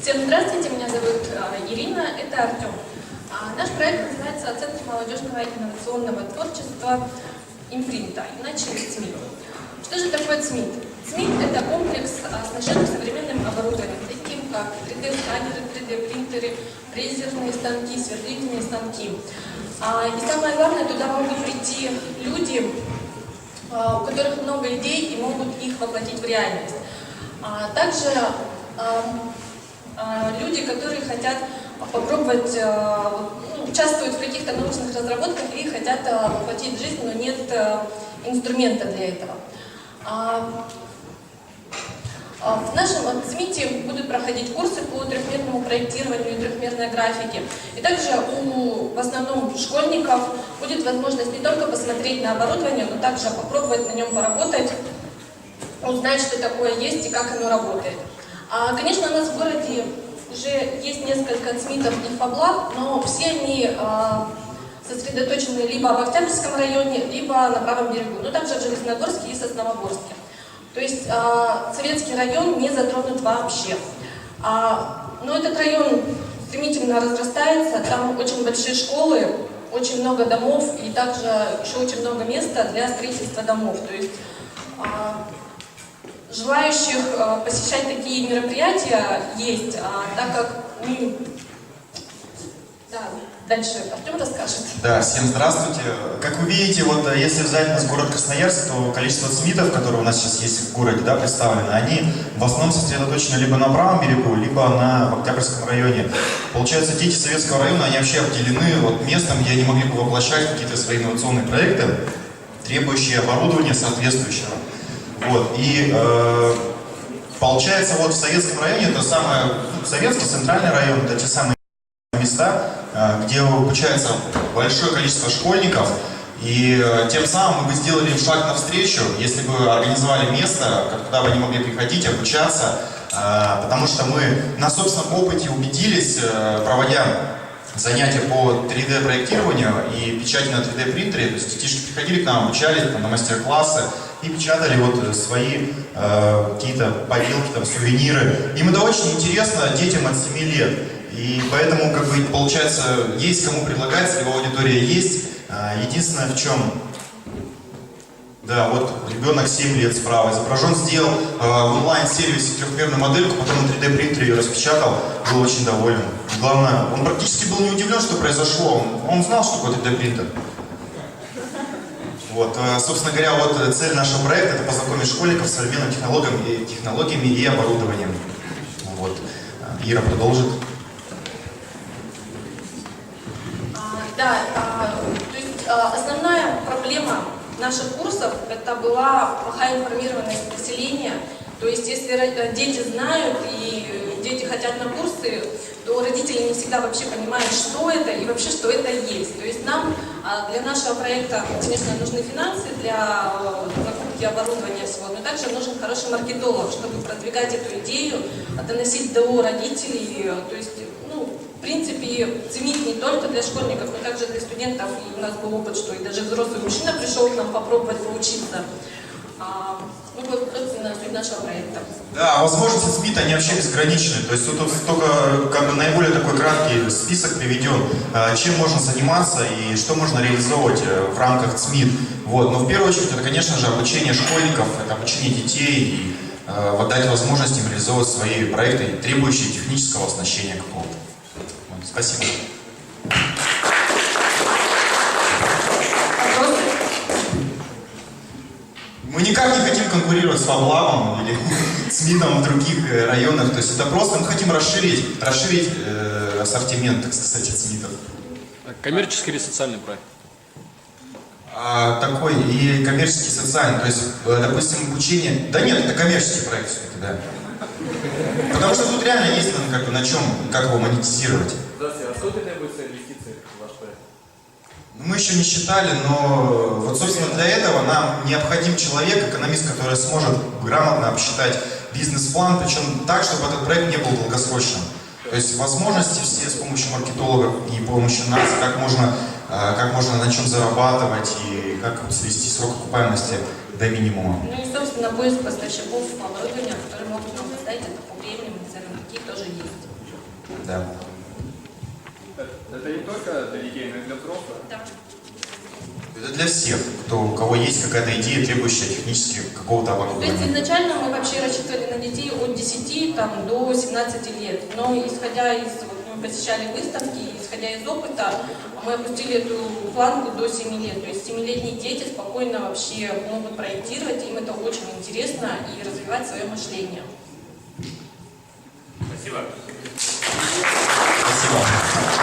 Всем здравствуйте, меня зовут э, Ирина, это Артем. А, Наш проект называется «Центр молодежного инновационного творчества импринта», иначе СМИ. Что же такое ЦМИТ? ЦМИТ – это комплекс, а, оснащенный современным оборудованием, таким как 3D-сканеры, 3D-принтеры, фрезерные станки, сверлительные станки. А, И самое главное, туда могут прийти люди, а, у которых много идей и могут их воплотить в реальность. А Также а, люди, которые хотят попробовать вот, ну, участвовать в каких-то научных разработках и хотят а, воплотить жизнь, но нет инструмента для этого. А, а, В нашем СМИТе будут проходить курсы по трехмерному проектированию и трехмерной графике. И также у, в основном, школьников будет возможность не только посмотреть на оборудование, но также попробовать на нем поработать, узнать, что такое есть и как оно работает. А, конечно, у нас в городе уже есть несколько СМИТов и ФАБЛАБ, но все они а, сосредоточены либо в Октябрьском районе, либо на правом берегу, но также в Железногорске и Сосновоборске. То есть а, Советский район не затронут вообще. А, но этот район стремительно разрастается, там очень большие школы, очень много домов и также еще очень много места для строительства домов. То есть а, желающих а, посещать такие мероприятия есть, а, так как мы... Да, дальше Артем расскажет. Да, всем здравствуйте. Как вы видите, вот э, если взять нас город Красноярск, то количество СМИТов, которые у нас сейчас есть в городе, да, представлены, они в основном сосредоточены либо на правом берегу, либо на в Октябрьском районе. Получается, дети Советского района, они вообще обделены вот местом, где они могли бы воплощать какие-то свои инновационные проекты, требующие оборудования соответствующего. Вот, и э, получается, вот в Советском районе, это самое, ну, Советский центральный район, это те самые места, э, где обучается большое количество школьников, и э, тем самым мы бы сделали шаг навстречу, если бы организовали место, куда бы они могли приходить, обучаться, э, потому что мы на собственном опыте убедились, э, проводя занятия по 3D-проектированию и печати на 3D-принтере, то есть детишки приходили к нам, обучались там, на мастер-классы и печатали вот э, свои э, какие-то поделки, там, сувениры. Им это очень интересно детям от 7 лет. И поэтому, как бы, получается, есть кому предлагать, его аудитория есть. А, Единственное, в чем да, вот ребенок 7 лет справа изображен, сделал э, в онлайн-сервисе трехмерную модельку, потом на 3D принтере ее распечатал, был очень доволен. Главное, он практически был не удивлен, что произошло, он, он знал, что такое 3D принтер. Вот, э, собственно говоря, вот э, цель нашего проекта это познакомить школьников с современными технологиями, технологиями и оборудованием. Вот. Э, Ира продолжит. А, Да, а, то есть а, основная проблема наших курсов это была плохая информированность населения. То есть если дети знают и дети хотят на курсы, то родители не всегда вообще понимают, что это и вообще, что это есть. То есть нам а, для нашего проекта, конечно, нужны финансы для э, закупки оборудования всего, но также нужен хороший маркетолог, чтобы продвигать эту идею, а, доносить до родителей. То есть, ну, в принципе, ценить не только для школьников, но также для студентов. И у нас был опыт, что и даже взрослый мужчина пришел к нам попробовать поучиться. А, ну, собственно, суть нашего проекта. Да, возможности СМИТ, они вообще безграничны. То есть тут только как бы наиболее такой краткий список приведен, э, чем можно заниматься и что можно реализовывать э, в рамках СМИТ. Вот. Но в первую очередь это, конечно же, обучение школьников, это обучение детей и э, дать возможность им реализовывать свои проекты, требующие технического оснащения какого-то. Вот, Спасибо. Мы никак не хотим конкурировать с Фаблабом или с МИДом в других э, районах. То есть это просто мы хотим расширить, расширить э, ассортимент, так сказать, от СМИТов. Коммерческий или социальный проект? А, такой и коммерческий, социальный. То есть, э, допустим, обучение... Да нет, это коммерческий проект все-таки, да. Потому что тут реально есть ну, как бы, на чем, как его монетизировать. Здравствуйте, а сколько требуется инвестиций в ваш проект? Ну, Мы еще не считали, но вот, собственно, для этого нам необходим человек, экономист, который сможет грамотно обсчитать бизнес-план, причем так, чтобы этот проект не был долгосрочным. То есть возможности все с помощью маркетологов и помощью нас, как можно, э, как можно на чем зарабатывать и как свести срок окупаемости до минимума. Ну и, собственно, поиск поставщиков оборудования, которые могут нам поставить это по времени, назовем такие тоже есть. Да. Это не только для детей, но и для взрослых. Да. Это для всех, кто, у кого есть какая-то идея, требующая технически какого-то То есть оборудования. изначально мы вообще рассчитывали на детей от 10 там, до 17 лет. Но исходя из, вот, мы посещали выставки, исходя из опыта, мы опустили эту планку до 7 лет. То есть 7-летние дети спокойно вообще могут проектировать, им это очень интересно и развивать свое мышление. Спасибо. Спасибо.